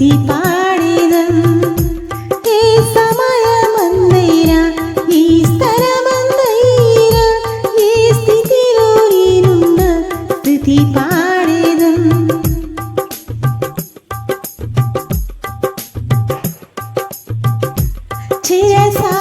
സ്തുതി പാടിതം ഈ സമയമന്തൈര ഈ സ്ഥലമന്തൈര ഈ സ്ഥിതിയിലൂരിനുണ്ട് സ്തുതി പാടിതം ചിരസാ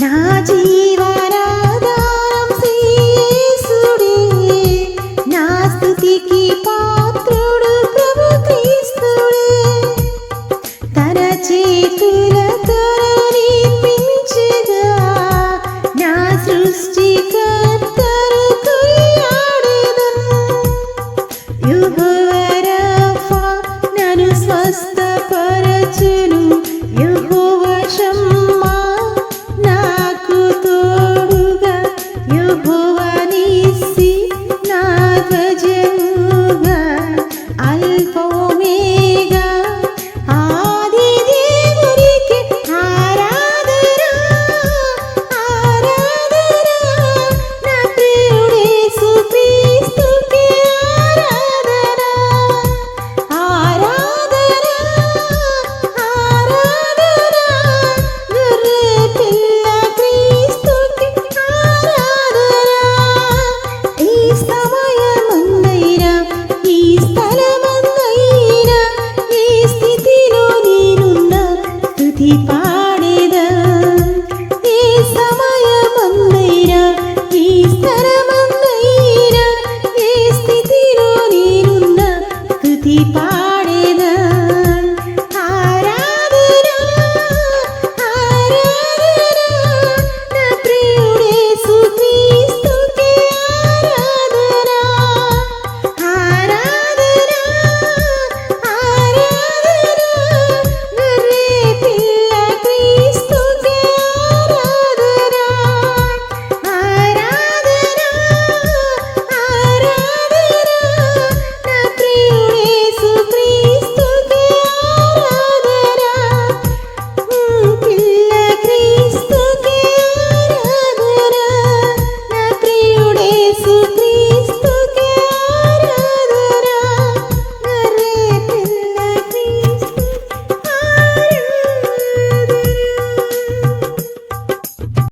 那几。গল্প mi.